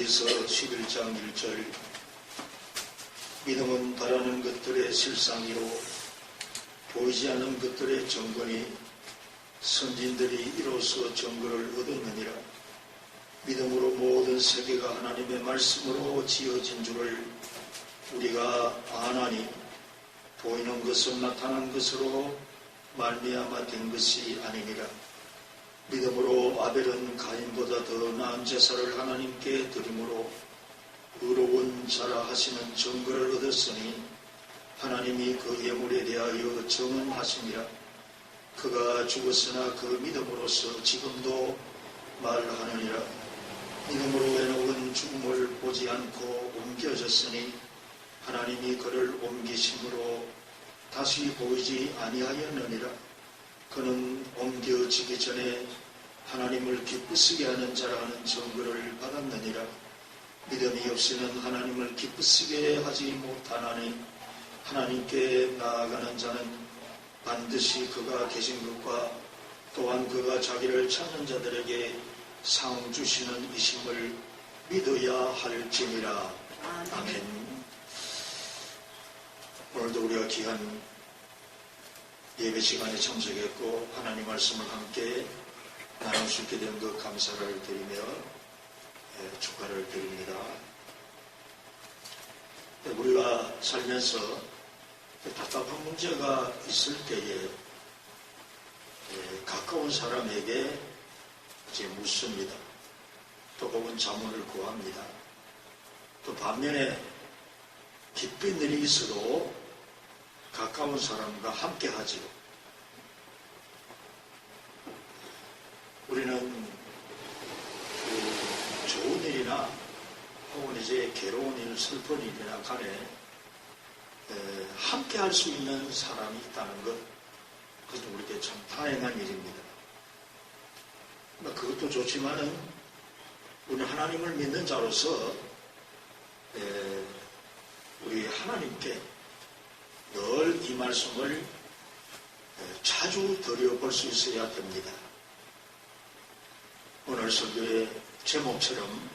히브리서 11장 1절. 믿음은 바라는 것들의 실상이로 보이지 않는 것들의 정권이 선진들이 이로써 정거를 얻었느니라. 믿음으로 모든 세계가 하나님의 말씀으로 지어진 줄을 우리가 아나니 보이는 것은 나타난 것으로 말미암아 된 것이 아니니라 믿음으로 아벨은 가인보다 더 나은 제사를 하나님께 드림으로 의로운 자라 하시는 증거를 얻었으니 하나님이 그 예물에 대하여 정언하시니라. 그가 죽었으나 그 믿음으로서 지금도 말하느니라. 믿음으로 에녹은 죽음을 보지 않고 옮겨졌으니 하나님이 그를 옮기심으로 다시 보이지 아니하였느니라 그는 옮겨지기 전에 하나님을 기쁘시게 하는 자라는 증거를 받았느니라. 믿음이 없이는 하나님을 기쁘시게 하지 못하나니 하나님께 나아가는 자는 반드시 그가 계신 것과 또한 그가 자기를 찾는 자들에게 상 주시는 이심을 믿어야 할지니라. 아멘. 오늘도 우리가 귀한 예배 시간에 참석했고 하나님 말씀을 함께 나눌 수 있게 된 것 감사를 드리며 예, 축하를 드립니다. 네, 우리가 살면서 답답한 문제가 있을 때에 예, 가까운 사람에게 이제 묻습니다. 또 혹은 자문을 구합니다. 또 반면에 기쁜 일이 있어도 가까운 사람과 함께 하지요. 우리는 그 좋은 일이나 혹은 이제 괴로운 일, 슬픈 일이나 간에 에, 함께 할 수 있는 사람이 있다는 것, 그것도 우리에게 참 다행한 일입니다. 뭐 그것도 좋지만은 우리 하나님을 믿는 자로서 에, 우리 하나님께 늘 이 말씀을 자주 드려볼 수 있어야 됩니다. 오늘 설교의 제목처럼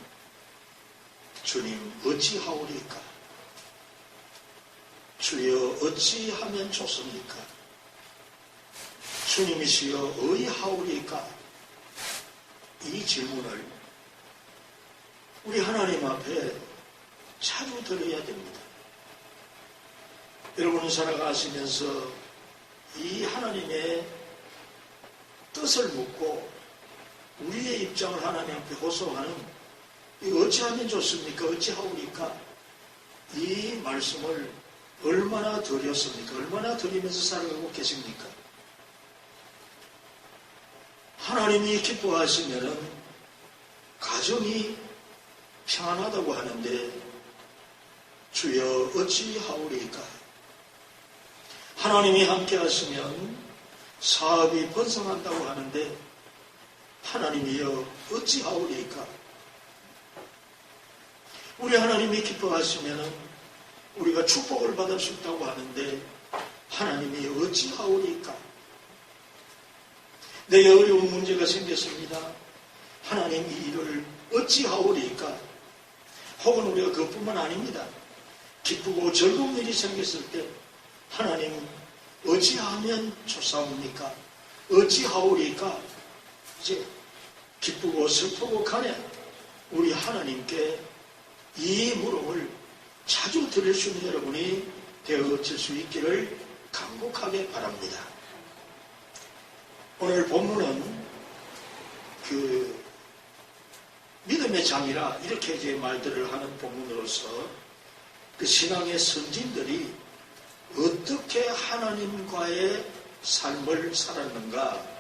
주님 어찌하오리까? 주여 어찌하면 좋습니까? 주님이시여 의하오리까? 이 질문을 우리 하나님 앞에 자주 드려야 됩니다. 여러분은 살아가시면서 이 하나님의 뜻을 묻고 우리의 입장을 하나님 앞에 호소하는 이 어찌하면 좋습니까? 어찌하오니까? 이 말씀을 얼마나 드렸습니까? 얼마나 드리면서 살아가고 계십니까? 하나님이 기뻐하시면은 가정이 평안하다고 하는데 주여 어찌하오리까? 하나님이 함께 하시면 사업이 번성한다고 하는데 하나님이여 어찌하오리까? 우리 하나님이 기뻐하시면 우리가 축복을 받을 수 있다고 하는데 하나님이 어찌하오리까? 내게 어려운 문제가 생겼습니다. 하나님 이 일을 어찌하오리까? 혹은 우리가 그것뿐만 아닙니다. 기쁘고 즐거운 일이 생겼을 때 하나님 어찌하면 좋사옵니까? 어찌하오리까? 이제 기쁘고 슬프고 간에 우리 하나님께 이 물음을 자주 드릴 수 있는 여러분이 되어질 수 있기를 간곡하게 바랍니다. 오늘 본문은 그 믿음의 장이라 이렇게 이제 말들을 하는 본문으로서 그 신앙의 선진들이 어떻게 하나님과의 삶을 살았는가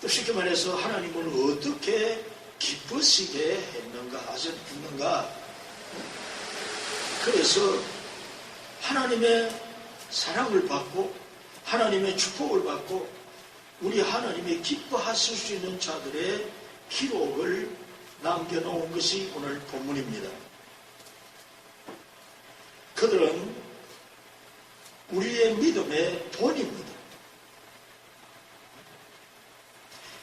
또 쉽게 말해서 하나님을 어떻게 기쁘시게 했는가 하셨는가 그래서 하나님의 사랑을 받고 하나님의 축복을 받고 우리 하나님의 기뻐하실 수 있는 자들의 기록을 남겨놓은 것이 오늘 본문입니다. 그들은 우리의 믿음의 본입니다.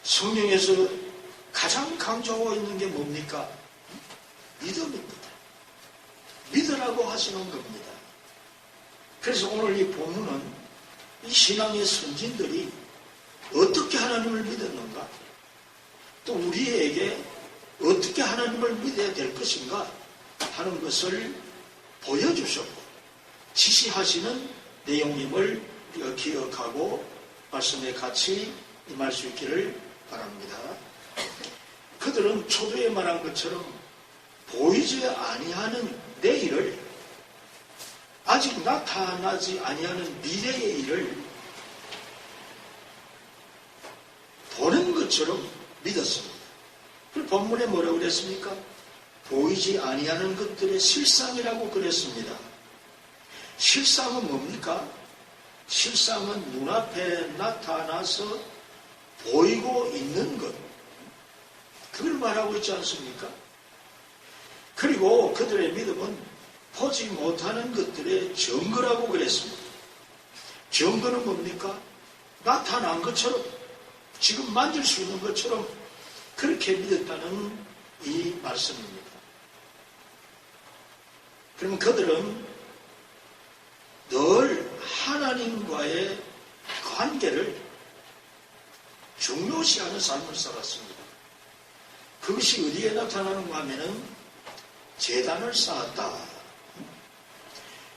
성경에서 가장 강조하고 있는 게 뭡니까? 믿음입니다. 믿으라고 하시는 겁니다. 그래서 오늘 이 본문은 이 신앙의 선진들이 어떻게 하나님을 믿었는가? 또 우리에게 어떻게 하나님을 믿어야 될 것인가 하는 것을 보여주셨고 지시하시는 내용임을 기억하고 말씀에 같이 임할 수 있기를 바랍니다. 그들은 초도에 말한 것처럼 보이지 아니하는 내일을 아직 나타나지 아니하는 미래의 일을 보는 것처럼 믿었습니다. 그 본문에 뭐라고 그랬습니까? 보이지 아니하는 것들의 실상이라고 그랬습니다. 실상은 뭡니까? 실상은 눈앞에 나타나서 보이고 있는 것. 그걸 말하고 있지 않습니까? 그리고 그들의 믿음은 보지 못하는 것들의 증거라고 그랬습니다. 증거는 뭡니까? 나타난 것처럼, 지금 만질 수 있는 것처럼 그렇게 믿었다는 이 말씀입니다. 그러면 그들은 늘 하나님과의 관계를 중요시하는 삶을 살았습니다. 그것이 어디에 나타나는가 하면은 재단을 쌓았다.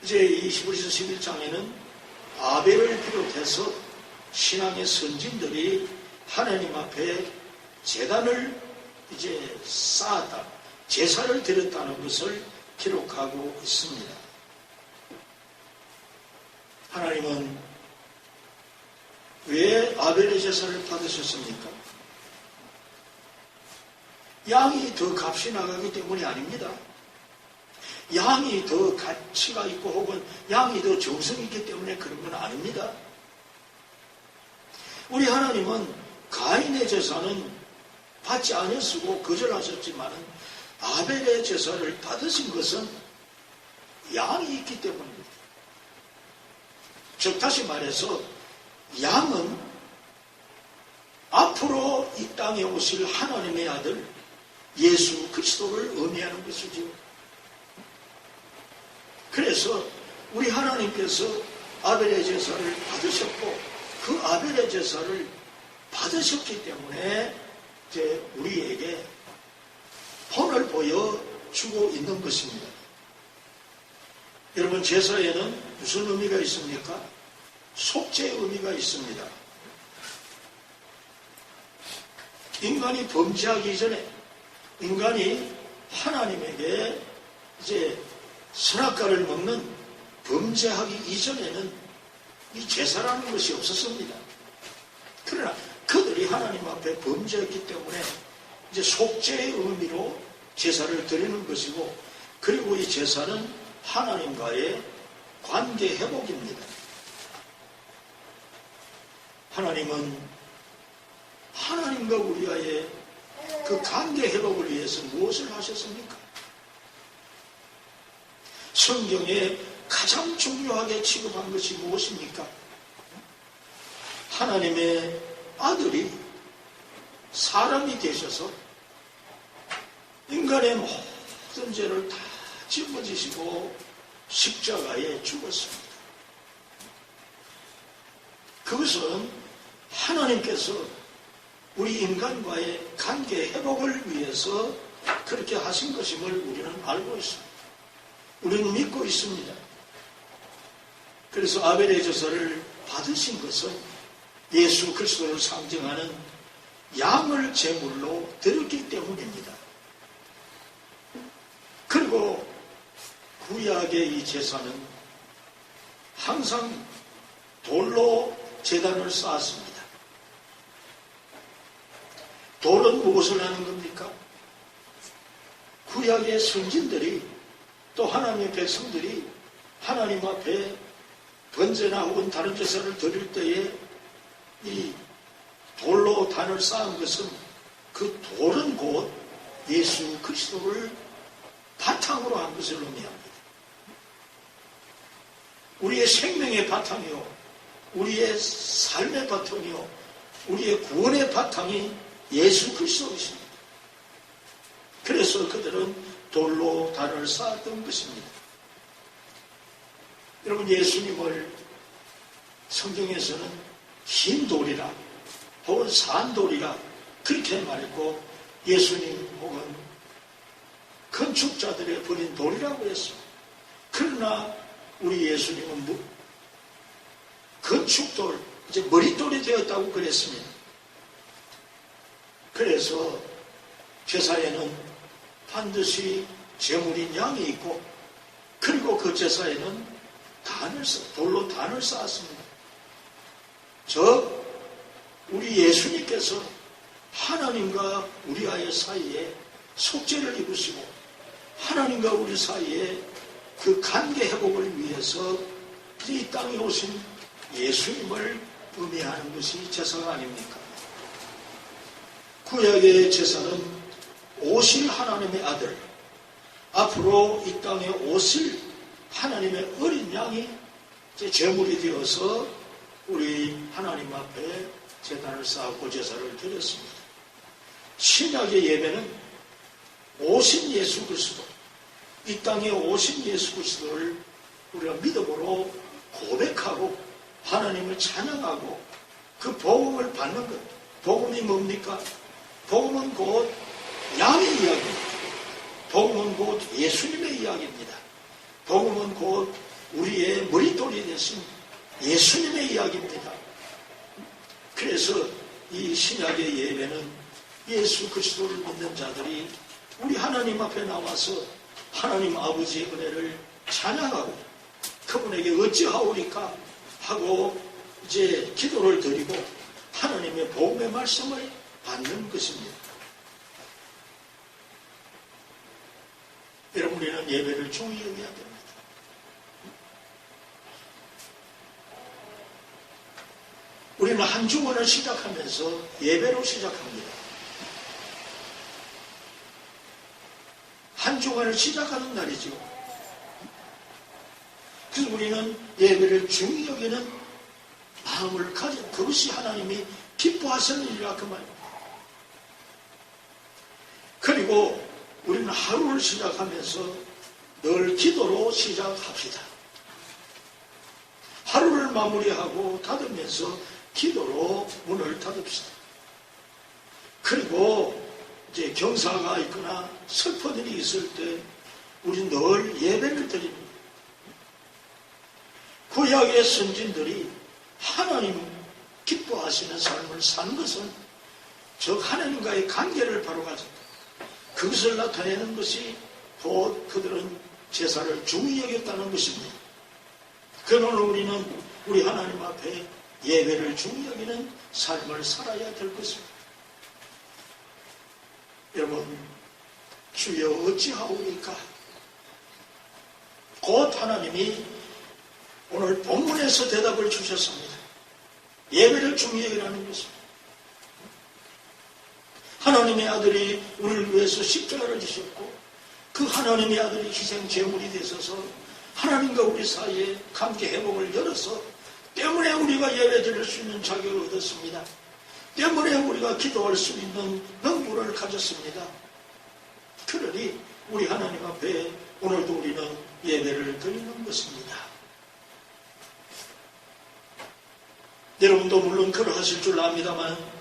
이제 이 히브리서 11장에는 아벨을 비롯해서 신앙의 선진들이 하나님 앞에 재단을 이제 쌓았다. 제사를 드렸다는 것을 기록하고 있습니다. 하나님은 왜 아벨의 제사를 받으셨습니까? 양이 더 값이 나가기 때문이 아닙니다. 양이 더 가치가 있고 혹은 양이 더 정성이 있기 때문에 그런 건 아닙니다. 우리 하나님은 가인의 제사는 받지 않으시고 거절하셨지만은 아벨의 제사를 받으신 것은 양이 있기 때문입니다. 즉 다시 말해서 양은 앞으로 이 땅에 오실 하나님의 아들 예수 그리스도를 의미하는 것이죠. 그래서 우리 하나님께서 아벨의 제사를 받으셨고 그 아벨의 제사를 받으셨기 때문에 이제 우리에게 본을 보여주고 있는 것입니다. 여러분 제사에는 무슨 의미가 있습니까? 속죄의 의미가 있습니다. 인간이 범죄하기 전에 인간이 하나님에게 이제 선악과를 먹는 범죄하기 이전에는 이 제사라는 것이 없었습니다. 그러나 그들이 하나님 앞에 범죄했기 때문에 이제 속죄의 의미로 제사를 드리는 것이고 그리고 이 제사는 하나님과의 관계 회복입니다. 하나님은 하나님과 우리와의 그 관계 회복을 위해서 무엇을 하셨습니까? 성경에 가장 중요하게 취급한 것이 무엇입니까? 하나님의 아들이 사람이 되셔서 인간의 모든 죄를 다 짊어지시고 십자가에 죽었습니다. 그것은 하나님께서 우리 인간과의 관계 회복을 위해서 그렇게 하신 것임을 우리는 알고 있습니다. 우리는 믿고 있습니다. 그래서 아벨의 제사를 받으신 것은 예수 그리스도를 상징하는 양을 제물로 드렸기 때문입니다. 그리고 구약의 이 제사는 항상 돌로 재단을 쌓았습니다. 돌은 무엇을 하는 겁니까? 구약의 선진들이 또 하나님의 백성들이 하나님 앞에 번제나 혹은 다른 제사를 드릴 때에 이 돌로 단을 쌓은 것은 그 돌은 곧 예수 그리스도를 바탕으로 한 것을 의미합니다. 우리의 생명의 바탕이요, 우리의 삶의 바탕이요, 우리의 구원의 바탕이 예수 그리스도이십니다. 그래서 그들은 돌로 단을 쌓았던 것입니다. 여러분 예수님을 성경에서는 흰 돌이라 혹은 산돌이라 그렇게 말했고 예수님 혹은 건축자들의 버린 돌이라고 했습니다. 그러나 우리 예수님은 뭐 건축돌, 이제 머릿돌이 되었다고 그랬습니다. 그래서 제사에는 반드시 제물인 양이 있고 그리고 그 제사에는 단을 쌓, 돌로 단을 쌓았습니다. 저 우리 예수님께서 하나님과 우리 아이 사이에 속죄를 입으시고 하나님과 우리 사이에 그 관계 회복을 위해서 이 땅에 오신 예수님을 의미하는 것이 제사가 아닙니까? 구약의 제사는 오실 하나님의 아들, 앞으로 이 땅에 오실 하나님의 어린 양이 제물이 되어서 우리 하나님 앞에 제단을 쌓고 제사를 드렸습니다. 신약의 예배는 오신 예수 그리스도, 이 땅에 오신 예수 그리스도를 우리가 믿음으로 고백하고 하나님을 찬양하고 그 복음을 받는 것. 복음이 뭡니까? 복음은 곧 양의 이야기입니다. 복음은 곧 예수님의 이야기입니다. 복음은 곧 우리의 머릿돌이 되신 예수님의 이야기입니다. 그래서 이 신약의 예배는 예수 그리스도를 믿는 자들이 우리 하나님 앞에 나와서 하나님 아버지의 은혜를 찬양하고 그분에게 어찌하오리까 하고 이제 기도를 드리고 하나님의 복음의 말씀을 받는 것입니다. 여러분 우리는 예배를 중히 여겨야 됩니다. 우리는 한 주간을 시작하면서 예배로 시작합니다. 한 주간을 시작하는 날이죠. 그래서 우리는 예배를 중히 여기는 마음을 가진 그것이 하나님이 기뻐하시는 일이라 그 말입니다. 그리고 우리는 하루를 시작하면서 늘 기도로 시작합시다. 하루를 마무리하고 닫으면서 기도로 문을 닫읍시다. 그리고 이제 경사가 있거나 슬픈 일이 있을 때 우리 늘 예배를 드립니다. 구약의 선진들이 하나님 기뻐하시는 삶을 산 것은 즉 하나님과의 관계를 바로 가졌다. 그것을 나타내는 것이 곧 그들은 제사를 중히 여겼다는 것입니다. 그러나 우리는 우리 하나님 앞에 예배를 중히 여기는 삶을 살아야 될 것입니다. 여러분, 주여 어찌하오리까? 곧 하나님이 오늘 본문에서 대답을 주셨습니다. 예배를 중히 여기라는 것입니다. 하나님의 아들이 우리를 위해서 십자가를 지셨고 그 하나님의 아들이 희생 제물이 되셔서 하나님과 우리 사이에 관계 회복을 열어서 때문에 우리가 예배 드릴 수 있는 자격을 얻었습니다. 때문에 우리가 기도할 수 있는 능구를 가졌습니다. 그러니 우리 하나님 앞에 오늘도 우리는 예배를 드리는 것입니다. 여러분도 물론 그러하실 줄 압니다만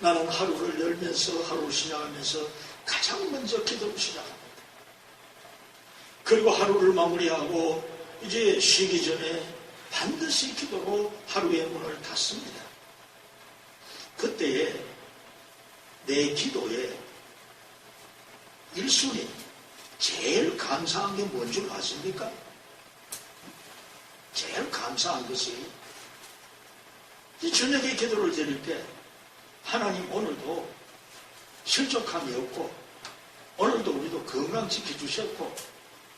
나는 하루를 열면서 하루를 시작하면서 가장 먼저 기도를 시작합니다. 그리고 하루를 마무리하고 이제 쉬기 전에 반드시 기도로 하루의 문을 닫습니다. 그때에 내 기도에 1순위 제일 감사한 게 뭔 줄 아십니까? 제일 감사한 것이 이 저녁에 기도를 드릴 때 하나님 오늘도 실족함이 없고 오늘도 우리도 건강 지켜주셨고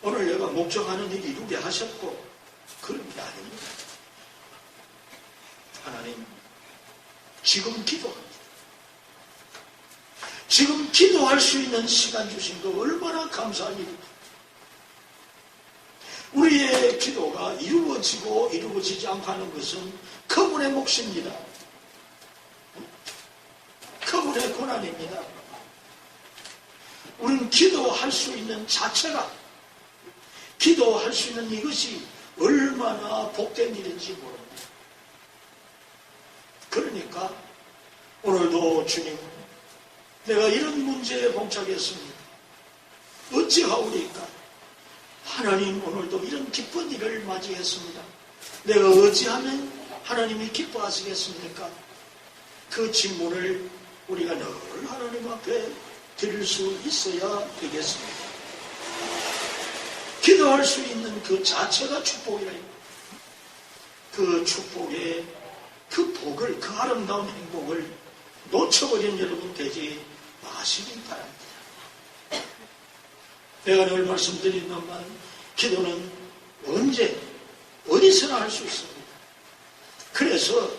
오늘 내가 목적하는 일이 이루게 하셨고 그런 게 아닙니다. 하나님 지금 기도합니다. 지금 기도할 수 있는 시간 주신 거 얼마나 감사한 일입니까? 우리의 기도가 이루어지고 이루어지지 않고 하는 것은 그분의 몫입니다. 고난입니다. 우리는 기도할 수 있는 자체가 기도할 수 있는 이것이 얼마나 복된 일인지 모릅니다. 그러니까 오늘도 주님 내가 이런 문제에 봉착했습니다. 어찌하오리까? 하나님 오늘도 이런 기쁜 일을 맞이했습니다. 내가 어찌하면 하나님이 기뻐하시겠습니까? 그 질문을 우리가 늘 하나님 앞에 드릴 수 있어야 되겠습니다. 기도할 수 있는 그 자체가 축복이라. 그 축복의 그 복을, 그 아름다운 행복을 놓쳐버린 여러분 되지 마시기 바랍니다. 내가 늘 말씀드린다만 기도는 언제 어디서나 할 수 있습니다. 그래서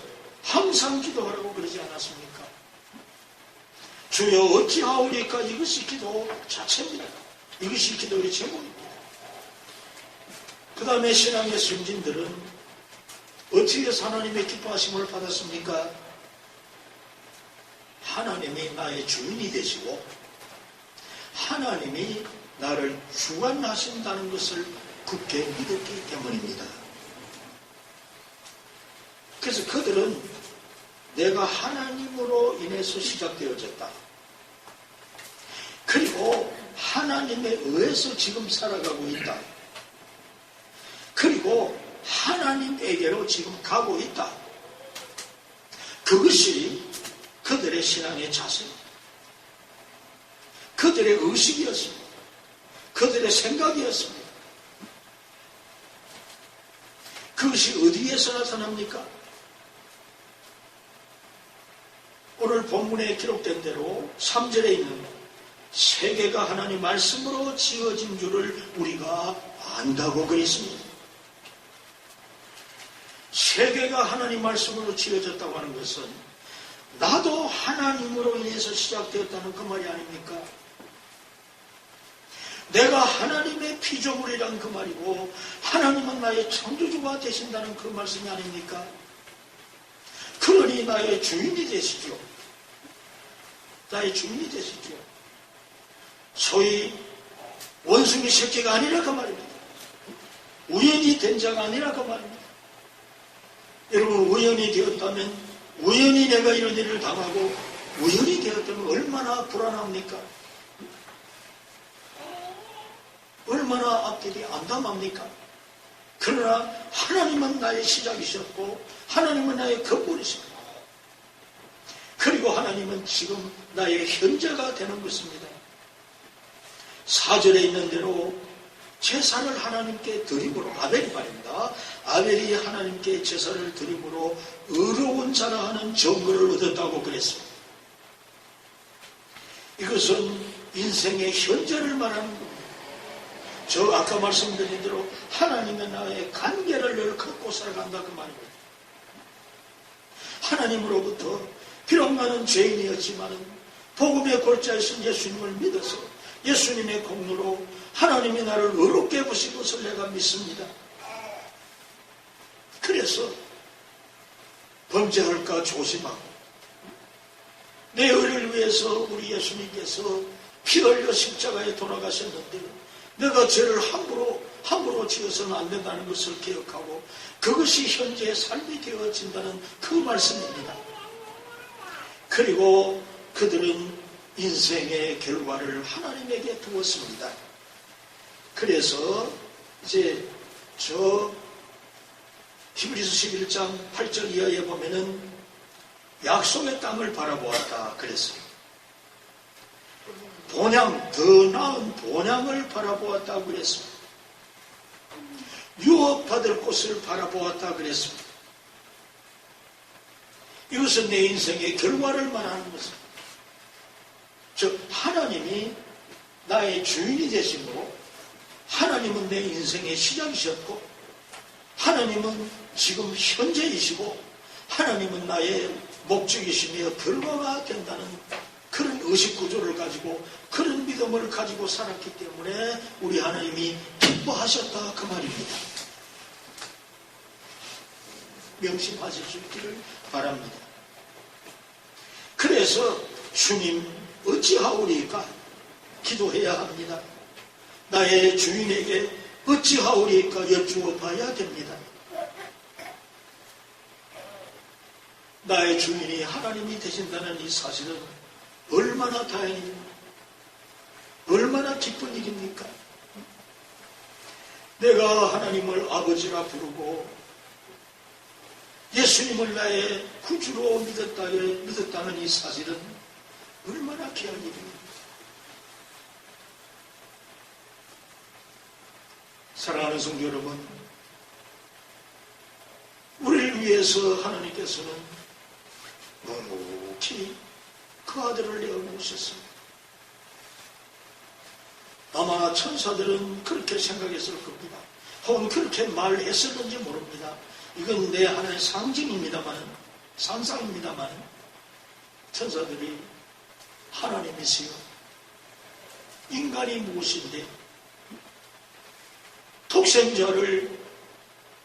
항상 기도하라고 그러지 않았습니까? 주여 어찌하오리까 이것이 기도 자체입니다. 이것이 기도의 제목입니다. 그 다음에 신앙의 승진들은 어떻게 해서 하나님의 기뻐하심을 받았습니까? 하나님이 나의 주인이 되시고 하나님이 나를 주관하신다는 것을 굳게 믿었기 때문입니다. 그래서 그들은 내가 하나님으로 인해서 시작되어졌다. 그리고 하나님에 의해서 지금 살아가고 있다. 그리고 하나님에게로 지금 가고 있다. 그것이 그들의 신앙의 자세입니다. 그들의 의식이었습니다. 그들의 생각이었습니다. 그것이 어디에서 나타납니까? 오늘 본문에 기록된 대로 3절에 있는 세계가 하나님 말씀으로 지어진 줄을 우리가 안다고 그랬습니다. 세계가 하나님 말씀으로 지어졌다고 하는 것은 나도 하나님으로 인해서 시작되었다는 그 말이 아닙니까? 내가 하나님의 피조물이란 그 말이고 하나님은 나의 창조주가 되신다는 그 말씀이 아닙니까? 그러니 나의 주인이 되시죠. 나의 주인이 되시죠. 소위 원숭이 새끼가 아니라 그 말입니다. 우연히 된 자가 아니라 그 말입니다. 여러분 우연히 되었다면 우연히 내가 이런 일을 당하고 우연히 되었다면 얼마나 불안합니까? 얼마나 앞길이 안담합니까? 그러나 하나님은 나의 시작이셨고 하나님은 나의 근본이십니다. 그리고 하나님은 지금 나의 현재가 되는 것입니다. 사절에 있는 대로 제사를 하나님께 드림으로 아벨이 말입니다. 아벨이 하나님께 제사를 드림으로 의로운 자라 하는 정거를 얻었다고 그랬습니다. 이것은 인생의 현재를 말하는 겁니다. 저 아까 말씀드린 대로 하나님의 나의 관계를 늘 걷고 살아간다 그 말입니다. 하나님으로부터 비록 나는 죄인이었지만 복음의 골자이신 예수님을 믿어서 예수님의 공로로 하나님이 나를 의롭게 보신 것을 내가 믿습니다. 그래서 범죄할까 조심하고 내 의를 위해서 우리 예수님께서 피 흘려 십자가에 돌아가셨는데 내가 죄를 함부로 함부로 지어서는 안 된다는 것을 기억하고 그것이 현재의 삶이 되어진다는 그 말씀입니다. 그리고 그들은 인생의 결과를 하나님에게 두었습니다. 그래서 이제 저 히브리서 11장 8절 이하에 보면은 약속의 땅을 바라보았다 그랬어요. 본향, 더 나은 본향을 바라보았다 그랬습니다. 유업받을 곳을 바라보았다 그랬습니다. 이것은 내 인생의 결과를 말하는 것입니다. 즉 하나님이 나의 주인이 되심으로 하나님은 내 인생의 시작이셨고 하나님은 지금 현재이시고 하나님은 나의 목적이시며 결과가 된다는 그런 의식 구조를 가지고 그런 믿음을 가지고 살았기 때문에 우리 하나님이 기뻐하셨다 그 말입니다. 명심하실 수 있기를 바랍니다. 그래서 주님 어찌하오리까 기도해야 합니다. 나의 주인에게 어찌하오리까 여쭈어 봐야 됩니다. 나의 주인이 하나님이 되신다는 이 사실은 얼마나 다행입니까? 얼마나 기쁜 일입니까? 내가 하나님을 아버지라 부르고 예수님을 나의 구주로 믿었다, 믿었다는 이 사실은 얼마나 귀한 일입니까? 사랑하는 성도 여러분, 우리를 위해서 하나님께서는 묵묵히 그 아들을 내어놓으셨습니다. 아마 천사들은 그렇게 생각했을 겁니다. 혹은 그렇게 말했을는지 모릅니다. 이건 내 하나의 상징입니다만, 상상입니다만, 천사들이 하나님이시여, 인간이 무엇인데, 독생자를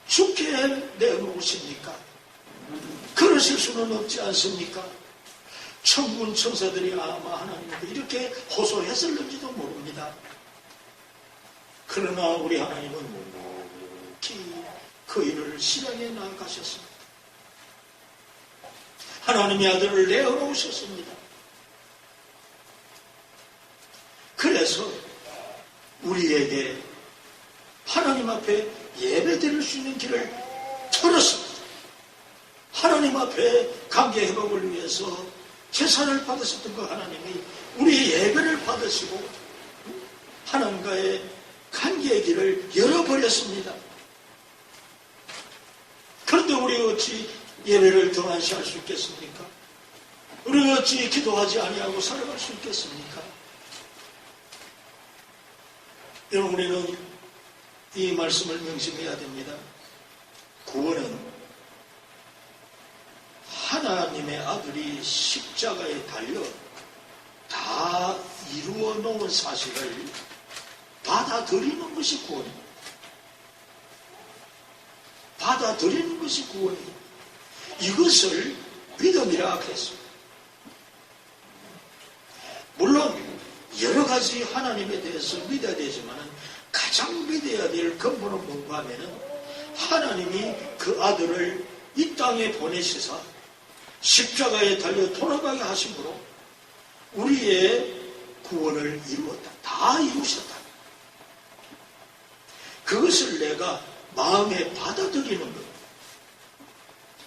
죽게 내놓으십니까? 그러실 수는 없지 않습니까? 천군 천사들이 아마 하나님께 이렇게 호소했을는지도 모릅니다. 그러나 우리 하나님은 그 일을 실행해 나가셨습니다. 하나님의 아들을 내어놓으셨습니다. 그래서 우리에게 하나님 앞에 예배 드릴 수 있는 길을 털었습니다. 하나님 앞에 관계 회복을 위해서 재산을 받으셨던 그 하나님이 우리의 예배를 받으시고 하나님과의 관계의 길을 열어버렸습니다. 그런데 우리 어찌 예배를 등한시 할 수 있겠습니까? 우리 어찌 기도하지 아니하고 살아갈 수 있겠습니까? 여러분 우리는 이 말씀을 명심해야 됩니다. 구원은 하나님의 아들이 십자가에 달려 다 이루어 놓은 사실을 받아들이는 것이 구원입니다. 받아들이는 것이 구원입니다. 이것을 믿음이라 그랬습니다. 물론 여러 가지 하나님에 대해서 믿어야 되지만 가장 믿어야 될 근본은 뭔가 하면은 하나님이 그 아들을 이 땅에 보내시사 십자가에 달려 돌아가게 하심으로 우리의 구원을 이루었다. 다 이루셨다. 그것을 내가 마음에 받아들이는 것.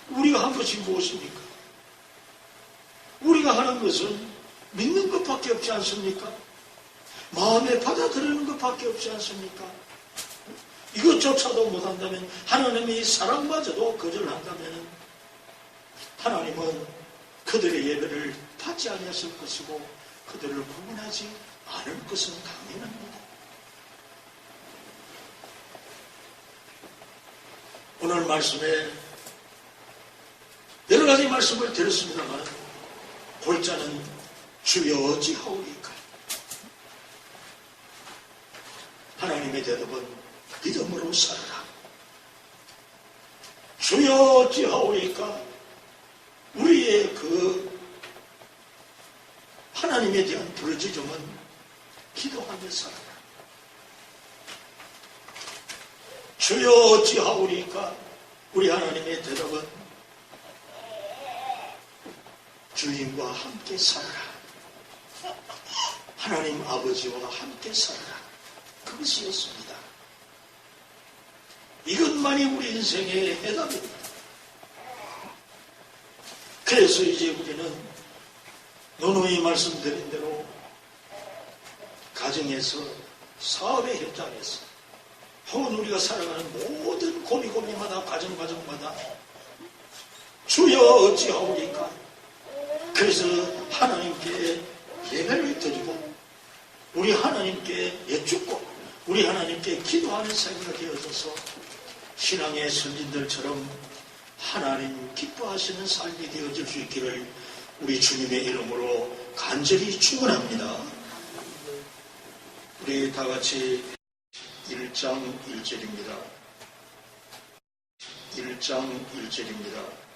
우리가 한 것이 무엇입니까? 우리가 하는 것은 믿는 것밖에 없지 않습니까? 마음에 받아들이는 것밖에 없지 않습니까? 이것조차도 못한다면 하나님이 사랑마저도 거절한다면 하나님은 그들의 예배를 받지 아니했을 것이고 그들을 구원하지 않을 것은 당연합니다. 오늘 말씀에 여러 가지 말씀을 드렸습니다만 골자는 주여 어찌하오리까 하나님의 대답은 믿음으로 살아라. 주여 어찌하오리까 우리의 그 하나님에 대한 부르짖음은 기도하며 살아라. 주여 어찌하오리까 우리 하나님의 대답은 주님과 함께 살아라. 하나님 아버지와 함께 살아라. 그것이었습니다. 이것만이 우리 인생의 해답입니다. 그래서 이제 우리는 노노이 말씀드린 대로 가정에서 사업의 현장에서 혹은 우리가 살아가는 모든 고비 고비마다 과정 과정마다 주여 어찌 하오리까 그래서 하나님께 예배를 드리고 우리 하나님께 여쭙고 우리 하나님께 기도하는 생활가 되어져서 신앙의 선진들처럼 하나님 기뻐하시는 삶이 되어질 수 있기를 우리 주님의 이름으로 간절히 축원합니다. 우리 다 같이 1장 1절입니다. 1장 1절입니다.